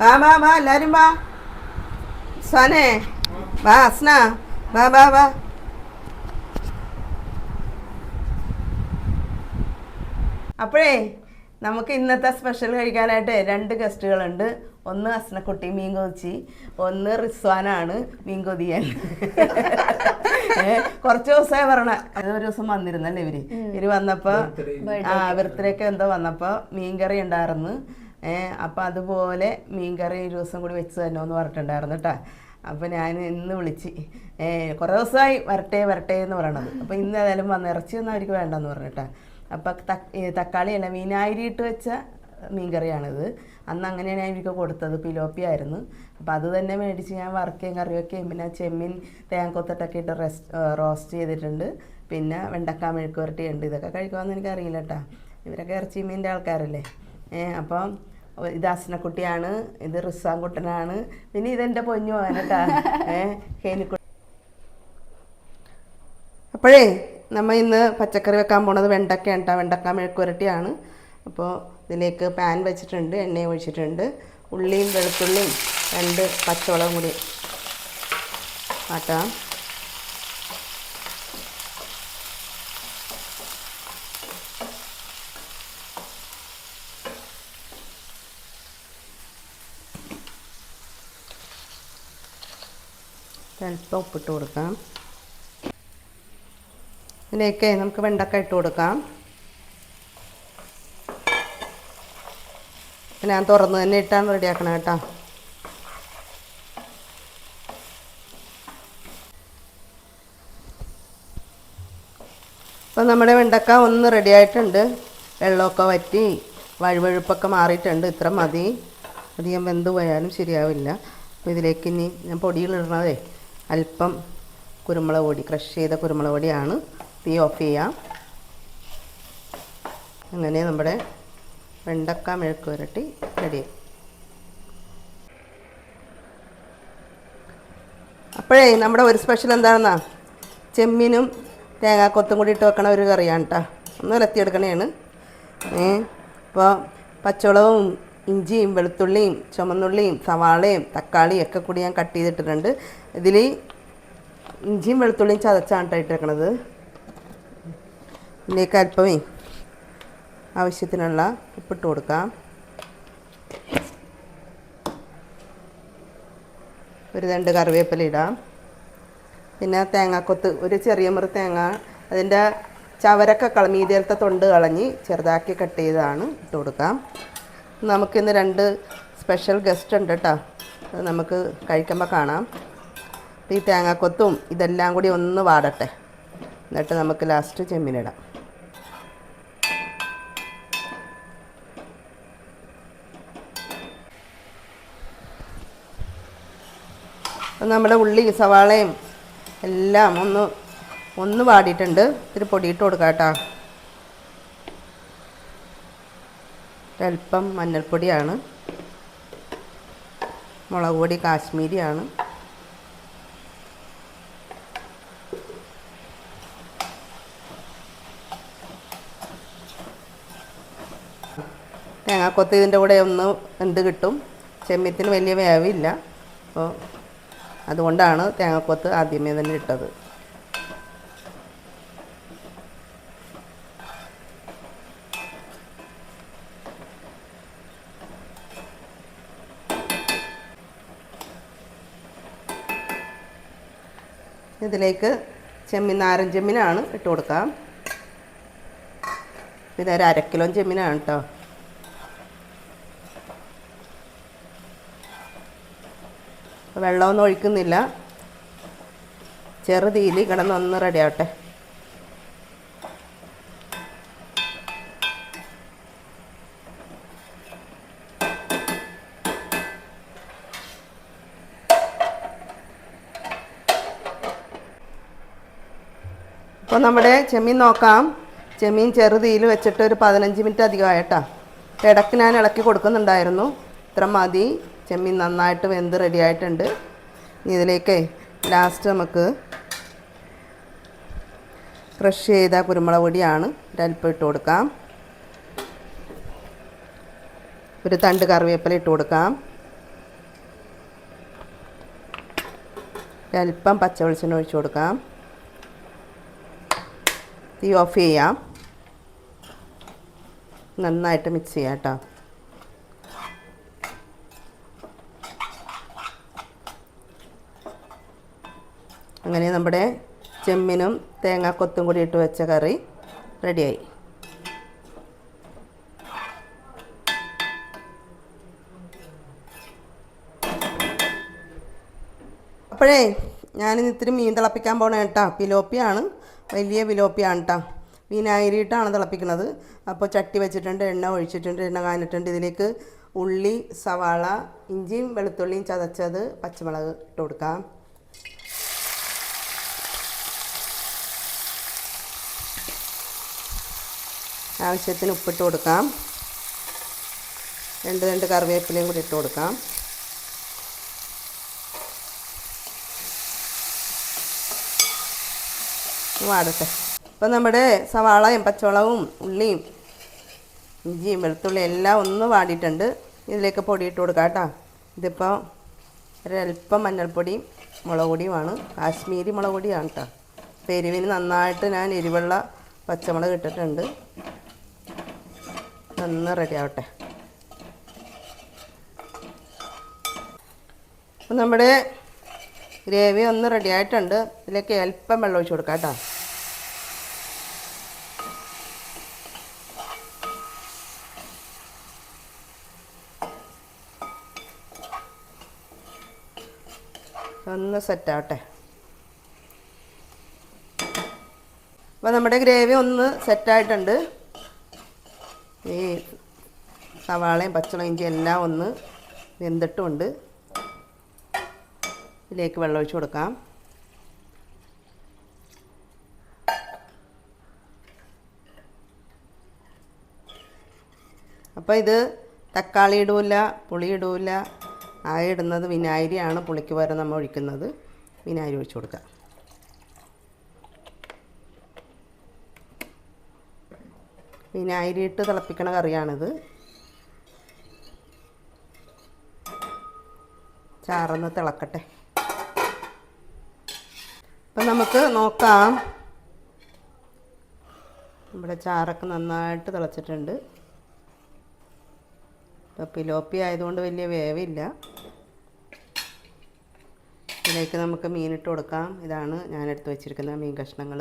വാ വാ വാ എല്ലാരും വാ. സനെ വാ അസ്ന വാ വാ വാ. അപ്പോഴേ നമുക്ക് ഇന്നത്തെ സ്പെഷ്യൽ കഴിക്കാനായിട്ട് രണ്ട് ഗസ്റ്റുകളുണ്ട് ഒന്ന് അസ്നക്കുട്ടി മീൻ കൊതിച്ചി ഒന്ന് റിസ്വാനാണ് മീൻ കൊതിയൻ. കുറച്ച് ദിവസമായി പറഞ്ഞ ഒരു ദിവസം വന്നിരുന്നല്ലേ ഇവർ? ഇവർ വന്നപ്പോ ആ ബർത്ത്ഡേക്ക് എന്തോ വന്നപ്പോ മീൻകറി ഉണ്ടായിരുന്നു. ഏഹ് അപ്പം അതുപോലെ മീൻകറി ഒരു ദിവസം കൂടി വെച്ച് തന്നെ എന്ന് പറഞ്ഞിട്ടുണ്ടായിരുന്നു കേട്ടോ അപ്പം ഞാൻ ഇന്ന് വിളിച്ച് കുറേ ദിവസമായി വരട്ടെ വരട്ടെ എന്ന് പറയണത്. അപ്പം ഇന്ന് ഏതായാലും വന്ന് ഇറച്ചിയൊന്നും അവർക്ക് വേണ്ടെന്ന് പറഞ്ഞിട്ടാ അപ്പം തക്- ഏ, തക്കാളിയല്ല മീനായിരി ഇട്ട് വെച്ച മീൻകറിയാണിത്. അന്ന് അങ്ങനെയാണ് ഞാൻ എനിക്ക് കൊടുത്തത് പിലോപ്പി ആയിരുന്നു. അപ്പോൾ അത് തന്നെ മേടിച്ച് ഞാൻ വറുക്കുകയും കറിവെക്കുകയും പിന്നെ ചെമ്മീൻ തേങ്ങക്കൊത്തിട്ടൊക്കെ ഇട്ട് റെസ്റ്റ് റോസ്റ്റ് ചെയ്തിട്ടുണ്ട്. പിന്നെ വെണ്ടക്ക മെഴുക്ക് പുരട്ടിയുണ്ട് ഇതൊക്കെ കഴിക്കുമെന്ന് എനിക്കറിയില്ല കേട്ടോ ഇവരൊക്കെ ഇറച്ചി മീന്റെ ആൾക്കാരല്ലേ. ഏഹ് അപ്പം ഇത് അസ്നക്കുട്ടിയാണ് ഇത് റിസാൻകുട്ടനാണ് പിന്നെ ഇതെന്റെ പൊന്നു മോനട്ടാ ഏഹ് ഹേനിക്കുട്ടി. അപ്പോഴേ നമ്മൾ ഇന്ന് പച്ചക്കറി വെക്കാൻ പോണത് വെണ്ടക്കയാണ് കേട്ടോ വെണ്ടക്ക മെഴുക്കുരട്ടിയാണ് അപ്പോൾ ഇതിലേക്ക് പാൻ വെച്ചിട്ടുണ്ട് എണ്ണ ഒഴിച്ചിട്ടുണ്ട്. ഉള്ളിയും വെളുത്തുള്ളിയും രണ്ട് പച്ചവളവും കൂടി ആട്ടാം. അല്പം ഉപ്പിട്ട് കൊടുക്കാം. ഇതിലേക്ക് നമുക്ക് വെണ്ടക്ക ഇട്ട് കൊടുക്കാം. ഞാൻ തുറന്ന് തന്നെ ഇട്ടാണ് റെഡിയാക്കണം കേട്ടോ. അപ്പോൾ നമ്മുടെ വെണ്ടക്ക ഒന്ന് റെഡി ആയിട്ടുണ്ട്. വെള്ളമൊക്കെ വറ്റി വഴുവഴുപ്പൊക്കെ മാറിയിട്ടുണ്ട്. ഇത്ര മതി. അധികം വെന്ത് പോയാലും ശരിയാവില്ല. അപ്പോൾ ഇതിലേക്ക് ഇനി ഞാൻ പൊടിയിലിടണതേ. അല്പം കുരുമുളക് പൊടി ക്രഷ് ചെയ്ത കുരുമുളക് പൊടിയാണ് തീ ഓഫ് ചെയ്യാം. അങ്ങനെ നമ്മുടെ വെണ്ടക്ക മെഴുക്ക് പുരട്ടി റെഡി അപ്പോഴേ നമ്മുടെ ഒരു സ്പെഷ്യൽ എന്താണെന്നാ? ചെമ്മീനും തേങ്ങാക്കൊത്തും കൂടി ഇട്ട് വെക്കണ ഒരു കറിയാണ് കേട്ടോ ഒന്ന് ഇലത്തിയെടുക്കണേണ് ഏ അപ്പോൾ പച്ചമുളകും ഇഞ്ചിയും വെളുത്തുള്ളിയും ചുമന്നുള്ളിയും സവാളയും തക്കാളിയും ഒക്കെ കൂടി ഞാൻ കട്ട് ചെയ്തിട്ടിട്ടുണ്ട്. ഇതിൽ ഇഞ്ചിയും വെളുത്തുള്ളിയും ചതച്ചാണ് ഇട്ടേക്കണത്. ഇതിലേക്ക് അല്പമേ ആവശ്യത്തിനുള്ള ഉപ്പിട്ട് കൊടുക്കാം. ഒരു രണ്ട് കറിവേപ്പില ഇടാം. പിന്നെ തേങ്ങാക്കൊത്ത് ഒരു ചെറിയ മുറി തേങ്ങ അതിന്റെ ചവരൊക്കെ കള മീതിയലത്തെ തൊണ്ട് കളഞ്ഞ് ചെറുതാക്കി കട്ട് ചെയ്താണ് ഇട്ട് കൊടുക്കാം. നമുക്കിന്ന് രണ്ട് സ്പെഷ്യൽ ഗസ്റ്റ് ഉണ്ട് കേട്ടോ അത് നമുക്ക് കഴിക്കുമ്പോൾ കാണാം. ഈ തേങ്ങാക്കൊത്തും ഇതെല്ലാം കൂടി ഒന്ന് വാടട്ടെ. എന്നിട്ട് നമുക്ക് ലാസ്റ്റ് ചെമ്മീനിടാം നമ്മുടെ ഉള്ളി സവാളയും എല്ലാം ഒന്ന് ഒന്ന് വാടിയിട്ടുണ്ട്. ഇത്തിരി പൊടിയിട്ട് കൊടുക്കാം കേട്ടോ ഒരല്പം മഞ്ഞൾപ്പൊടിയാണ്. മുളക് പൊടി കാശ്മീരിയാണ്. തേങ്ങാക്കൊത്ത് ഇതിന്റെ കൂടെ ഒന്ന് എന്ത് കിട്ടും? ചെമ്മീത്തിന് വലിയ വേവില്ല. അപ്പോൾ അതുകൊണ്ടാണ് തേങ്ങാക്കൊത്ത് ആദ്യമേ തന്നെ ഇട്ടത്. ഇതിലേക്ക് ചെമ്മീൻ നാരൻ ചെമ്മീനാണ് ഇട്ട് കൊടുക്കാം. ഇത് ഒരു അരക്കിലോ കിലോ ചെമ്മീനാണ് കേട്ടോ വെള്ളമൊന്നും ഒഴിക്കുന്നില്ല. ചെറുതീലി കിടന്നൊന്ന് റെഡി അപ്പോൾ നമ്മുടെ ചെമ്മീൻ നോക്കാം. ചെമ്മീൻ ചെറുതീയിൽ വെച്ചിട്ട് ഒരു പതിനഞ്ച് മിനിറ്റ് അധികമായിട്ടാ ഇടയ്ക്ക് ഞാൻ ഇളക്കി കൊടുക്കുന്നുണ്ടായിരുന്നു. ഇത്ര മതി. ചെമ്മീൻ നന്നായിട്ട് വെന്ത് റെഡി ആയിട്ടുണ്ട്. ഇനി ഇതിലേക്ക് ലാസ്റ്റ് നമുക്ക് ക്രഷ് ചെയ്ത കുരുമുളക് പൊടിയാണ് ഒരൽപ്പം ഇട്ട് കൊടുക്കാം. ഒരു തണ്ട് കറിവേപ്പില ഇട്ട് കൊടുക്കാം. ഒരൽപ്പം പച്ച വെളിച്ചെണ്ണ ഒഴിച്ചു കൊടുക്കാം. തീ ഓഫ് ചെയ്യാം. നന്നായിട്ട് മിക്സ് ചെയ്യാം കേട്ടോ. അങ്ങനെ നമ്മുടെ ചെമ്മിനും തേങ്ങാക്കൊത്തും കൂടി ഇട്ട് വെച്ച കറി റെഡിയായി. അപ്പോഴേ ഞാനിന്ന് ഇത്തിരി മീൻ തിളപ്പിക്കാൻ പോണേ കേട്ടോ. പിലോപ്പിയാണ്. വലിയ പിലോപ്പിയാണ് കേട്ടോ വിനാഗിരിയിട്ടാണ് തിളപ്പിക്കുന്നത്. അപ്പോൾ ചട്ടി വെച്ചിട്ടുണ്ട് എണ്ണ ഒഴിച്ചിട്ടുണ്ട് എണ്ണ കാഞ്ഞിട്ടുണ്ട്. ഇതിലേക്ക് ഉള്ളി സവാള ഇഞ്ചിയും വെളുത്തുള്ളിയും ചതച്ചത് പച്ചമുളക് ഇട്ട് കൊടുക്കാം. ആവശ്യത്തിന് ഉപ്പിട്ട് കൊടുക്കാം. രണ്ട് രണ്ട് കറിവേപ്പിലയും കൂടി ഇട്ട് കൊടുക്കാം. വാടട്ടെ. ഇപ്പം നമ്മുടെ സവാളയും പച്ചമുളകും ഉള്ളിയും ഇഞ്ചിയും വെളുത്തുള്ളി എല്ലാം ഒന്ന് വാടിയിട്ടുണ്ട്. ഇതിലേക്ക് പൊടി ഇട്ട് കൊടുക്കാം കേട്ടോ. ഇതിപ്പോൾ ഒരല്പം മഞ്ഞൾപ്പൊടിയും മുളക് പൊടിയുമാണ് കാശ്മീരി മുളക് പൊടിയാണ് കേട്ടോ പെരുവിന് നന്നായിട്ട് ഞാൻ എരിവെള്ള പച്ചമുളക് ഇട്ടിട്ടുണ്ട്. നന്ന് റെഡി ആവട്ടെ. അപ്പം നമ്മുടെ ഗ്രേവി ഒന്ന് റെഡി ആയിട്ടുണ്ട്. ഇതിലേക്ക് അല്പം വെള്ളം ഒഴിച്ച് കൊടുക്കാം കേട്ടോ. ഒന്ന് സെറ്റാവട്ടെ. അപ്പോൾ നമ്മുടെ ഗ്രേവി ഒന്ന് സെറ്റായിട്ടുണ്ട്. ഈ സവാളയും പച്ചളയും ഇഞ്ചി എല്ലാം ഒന്ന് വെന്തിട്ടുമുണ്ട്. ഇതിലേക്ക് വെള്ളം ഒഴിച്ച് കൊടുക്കാം. അപ്പോൾ ഇത് തക്കാളി ഇടൂല പുളി ഇടൂല ആ ഇടുന്നത് വിനാഗിരിയാണ് പുളിക്ക് പകരം നമ്മൾ ഒഴിക്കുന്നത്. വിനാഗിരി ഒഴിച്ച് കൊടുക്കുക. വിനാഗിരി ഇട്ട് തിളപ്പിക്കണ കറിയാണിത്. ചാറൊന്ന് തിളക്കട്ടെ. അപ്പം നമുക്ക് നോക്കാം. നമ്മുടെ ചാറൊക്കെ നന്നായിട്ട് തിളച്ചിട്ടുണ്ട്. ഇപ്പോൾ പിലോപ്പി ആയതുകൊണ്ട് വലിയ വേവില്ല. ഇതിലേക്ക് നമുക്ക് മീനിട്ട് കൊടുക്കാം. ഇതാണ് ഞാൻ എടുത്ത് വെച്ചിരിക്കുന്ന മീൻ കഷ്ണങ്ങൾ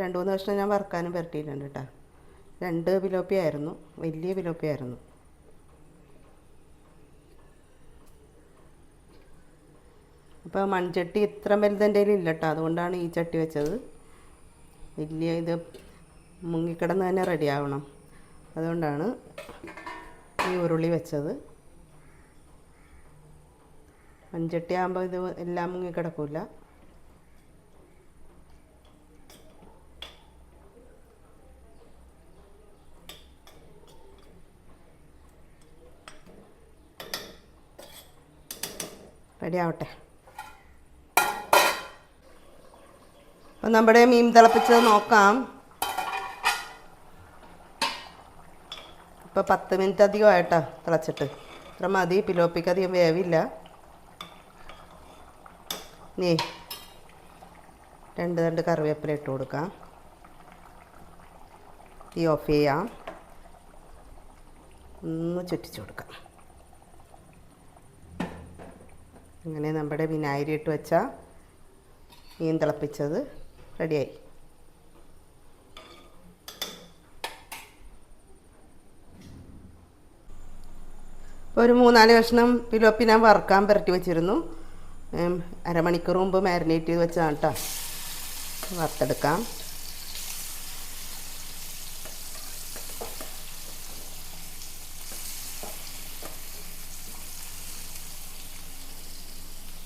രണ്ട് മൂന്ന് കഷ്ണം ഞാൻ വറുക്കാനും പുരട്ടിയിട്ടുണ്ട് കേട്ടോ രണ്ട് പിലോപ്പി ആയിരുന്നു. വലിയ പിലോപ്പി ആയിരുന്നു. അപ്പോൾ മൺചട്ടി ഇത്ര വലുതെന്റെ ഇല്ല കേട്ടോ അതുകൊണ്ടാണ് ഈ ചട്ടി വെച്ചത്. വലിയ ഇത് മുങ്ങിക്കിടന്ന് തന്നെ റെഡിയാവണം അതുകൊണ്ടാണ് ഈ ഉരുളി വെച്ചത്. മൺചട്ടി ആകുമ്പോൾ ഇത് എല്ലാം മുങ്ങിക്കിടക്കില്ല റെഡി ആവട്ടെ അപ്പം നമ്മുടെ മീൻ തിളപ്പിച്ചത് നോക്കാം. ഇപ്പോൾ പത്ത് മിനിറ്റ് അധികമായിട്ടാണ് തിളച്ചിട്ട്. അത്ര മതി പിലോപ്പിക്ക് അധികം വേവില്ല. നീ രണ്ട് രണ്ട് കറിവേപ്പില ഇട്ട് കൊടുക്കാം. തീ ഓഫ് ചെയ്യാം. ഒന്ന് ചുറ്റിച്ച് കൊടുക്കാം. അങ്ങനെ നമ്മുടെ വിനാഗിരി ഇട്ട് വെച്ച മീൻ തിളപ്പിച്ചത് റെഡിയായി. ഒരു മൂന്നാൽ കഷ്ണം പിലോപ്പി ഞാൻ വറുക്കാൻ പുരട്ടി വെച്ചിരുന്നു. അരമണിക്കൂർ മുമ്പ് മാരിനേറ്റ് ചെയ്ത് വെച്ചതാണ് കേട്ടോ വറുത്തെടുക്കാം.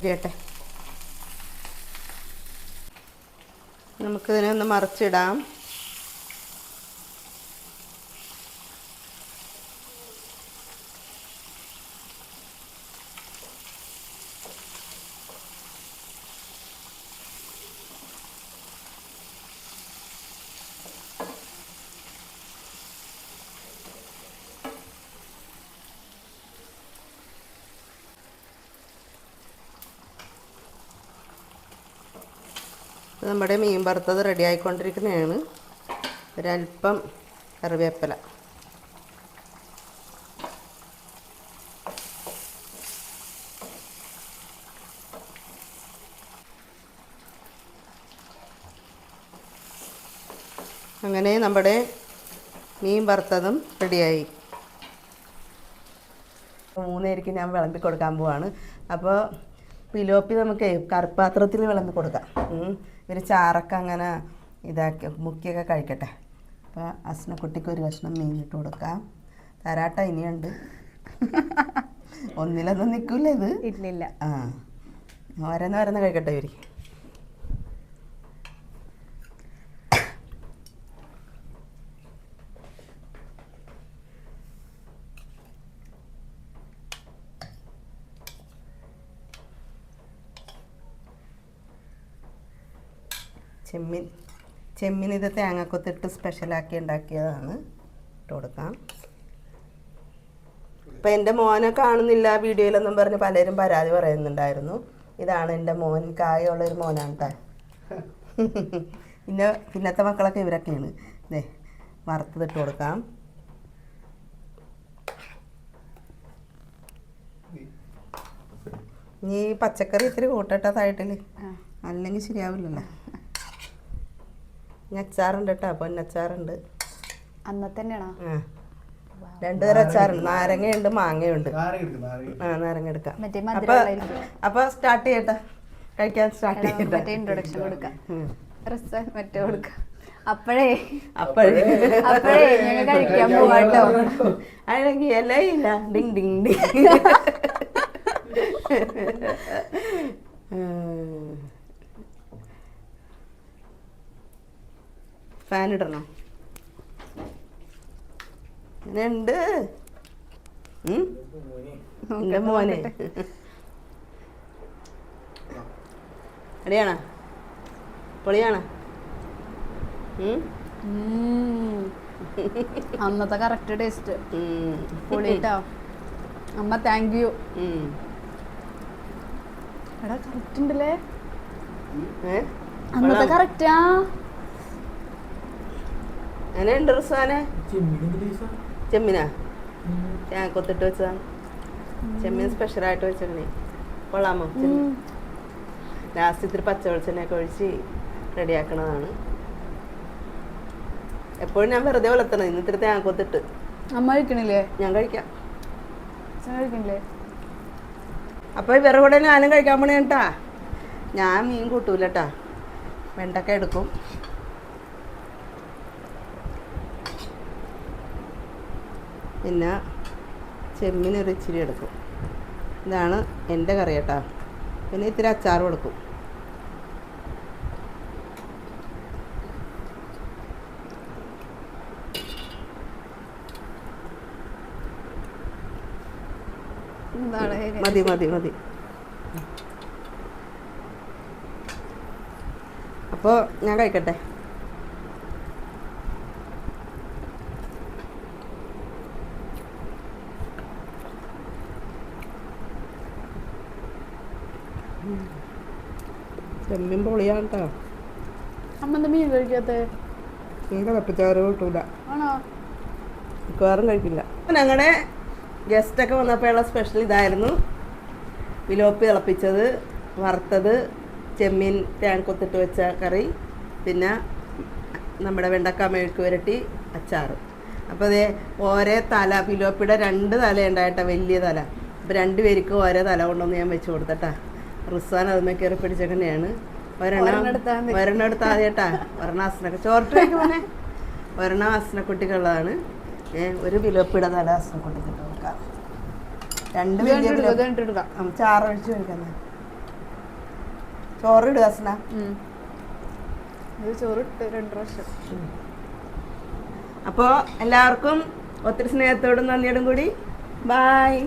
ട്ടെ നമുക്കിതിനെ ഒന്ന് മറിച്ചിടാം. നമ്മുടെ മീൻ വറുത്തത് റെഡി ആയിക്കൊണ്ടിരിക്കുന്നതാണ്. ഒരല്പം കറിവേപ്പില. അങ്ങനെ നമ്മുടെ മീൻ വറുത്തതും റെഡിയായി മൂന്നേരിക്ക് ഞാൻ വിളമ്പി കൊടുക്കാൻ പോവാണ്. അപ്പോൾ പിലോപ്പി നമുക്ക് കറുപ്പാത്രത്തിൽ വിളമ്പി കൊടുക്കാം. ഇവർ ചാറൊക്കെ അങ്ങനെ ഇതാക്കി മുക്കിയൊക്കെ കഴിക്കട്ടെ. അപ്പോൾ അസ്നക്കുട്ടിക്ക് ഒരു കഷ്ണം മീനിട്ട് കൊടുക്കാം. തരാട്ട ഇനിയുണ്ട്. ഒന്നിലൊന്നും നിൽക്കില്ല ഇത്. ഇല്ലില്ല. ആ. ഓരോന്ന് ഓരോന്ന് കഴിക്കട്ടെ ഇവർ. ചെമ്മീൻ ചെമ്മീൻ ഇത് തേങ്ങക്കൊത്തിട്ട് സ്പെഷ്യലാക്കി ഉണ്ടാക്കിയതാണ്. ഇട്ട് കൊടുക്കാം. ഇപ്പം എന്റെ മോനെ കാണുന്നില്ല വീഡിയോയിലൊന്നും പറഞ്ഞ് പലരും പരാതി പറയുന്നുണ്ടായിരുന്നു. ഇതാണ് എന്റെ മോൻ കായുള്ളൊരു മോനാണ് കേട്ടോ പിന്നെ പിന്നത്തെ മക്കളൊക്കെ ഇവരൊക്കെയാണ്. ഇതേ വറുത്തതിട്ട് കൊടുക്കാം. ഇനി പച്ചക്കറി ഇത്തിരി കൂട്ടട്ട തായിട്ടിൽ. അല്ലെങ്കിൽ ശരിയാവില്ലല്ലോ. അച്ചാറുണ്ട് കേട്ടോ പൊന്നച്ചാറുണ്ട് അന്നത്തെ തന്നെയാണോ ആ. രണ്ടു തരം അച്ചാറുണ്ട്. നാരങ്ങയുണ്ട് മാങ്ങയുണ്ട്. ആ നാരങ്ങ എടുക്കാം മറ്റേ അപ്പൊ. അപ്പൊ സ്റ്റാർട്ട് ചെയ്യട്ടെ. കഴിക്കാൻ സ്റ്റാർട്ട് ചെയ്യട്ടെ. മറ്റേ ഇൻട്രൊഡക്ഷൻ കൊടുക്കാം. മറ്റേ കൊടുക്കാം. അപ്പോഴേ. അപ്പോഴേ. അപ്പോഴേ ഞങ്ങൾ കഴിക്കാൻ പോവാട്ടോ അല്ലെങ്കിൽ ഇലയില്ല. ഡിങ് ഡിങ് ഡിങ്. ഫാൻ ഇടണോ. ഉണ്ട് എന്റെ മോനെ. അടിയാണോ? പൊളിയാണോ. അന്നത്തെ കറക്റ്റ് ടേസ്റ്റ്. പൊളിട്ടോ. അമ്മ താങ്ക് യു എടാ കറക്റ്റ് ഉണ്ടല്ലേ? അന്നത്തെ കറക്റ്റാ റിസാനെ ചെമ്മീനിന്റെ ടേസ്റ്റാ? ചെമ്മിനാ. ഞാൻ കൊത്തിട്ട് വെച്ചതാ ചെമ്മീൻ സ്പെഷ്യലായിട്ട് വെച്ചേക്കണേ. കൊള്ളാമോ? ലാസ്റ്റ് ഇത്തിരി പച്ച വെളിച്ചെണ്ണയൊക്കെ ഒഴിച്ച് റെഡിയാക്കണതാണ്. എപ്പോഴും ഞാൻ വെറുതെ വളർത്തണം. ഇന്ന് ഇത്തിരി തേങ്ങ കൊത്തിട്ട് അമ്മ കഴിക്കണില്ലേ? ഞാൻ കഴിക്കാം. അപ്പൊ കഴിക്കണില്ലേ? അപ്പോൾ ഇവരുടെ കൂടെ ഞാനും കഴിക്കാൻ പോണേട്ടാ. ഞാൻ മീൻ കൂട്ടൂലട്ടാ. വെണ്ടക്ക എടുക്കും. പിന്നെ ചെമ്മീൻ ഒരു ഇച്ചിരി എടുക്കും. ഇതാണ് എന്റെ കറി കേട്ടോ പിന്നെ ഇത്തിരി അച്ചാറും എടുക്കും മതി മതി മതി. അപ്പോൾ ഞാൻ കഴിക്കട്ടെ? ചെമ്മീൻ പൊളിയാണ് കേട്ടോ അമ്മ എന്താ മീൻ കഴിക്കാത്തേ? മീൻ തിളപ്പിച്ചാറ് കിട്ടൂല. ആണോ? മിക്കവാറും കഴിക്കില്ല. ഞങ്ങളുടെ ഗസ്റ്റൊക്കെ വന്നപ്പോഴുള്ള സ്പെഷ്യൽ ഇതായിരുന്നു. വിലോപ്പി തിളപ്പിച്ചത് വറുത്തത് ചെമ്മീൻ തേങ്ങക്കൊത്തിട്ട് വെച്ച കറി പിന്നെ നമ്മുടെ വെണ്ടക്ക മെഴുക്ക് പുരട്ടി അച്ചാറ് അപ്പോൾ അതേ ഓരോ തല പിലോപ്പിയുടെ രണ്ട് തല ഉണ്ടായിട്ടാ വലിയ തല. അപ്പോൾ രണ്ട് പേർക്ക് ഓരോ തല കൊണ്ടൊന്ന് ഞാൻ വെച്ച് കൊടുത്തട്ടാ. റിസ്വാൻ അതുമേ കയറി പിടിച്ചേക്കന്നെയാണ് ഒരെണ്ണം ഒരെണ്ണം എടുത്താൽ മതി. ഒരെണ്ണം എടുത്താൽ ആദ്യട്ടാ ഒരെണ്ണം അസ്നക്കുട്ടിക്കുള്ളതാണ് ഒരു വിലപ്പിട അസ്നക്കുട്ടിക്ക് കൊടുക്കാം. രണ്ട് ചാറൊഴിച്ച് കഴിക്കുന്ന ചോറ് ഇടുക അസ്ന. ചോറിട്ട് രണ്ട് പ്രാവശ്യം. അപ്പോൾ എല്ലാവർക്കും ഒത്തിരി സ്നേഹത്തോടും നന്ദിയോടും കൂടി. ബായ്.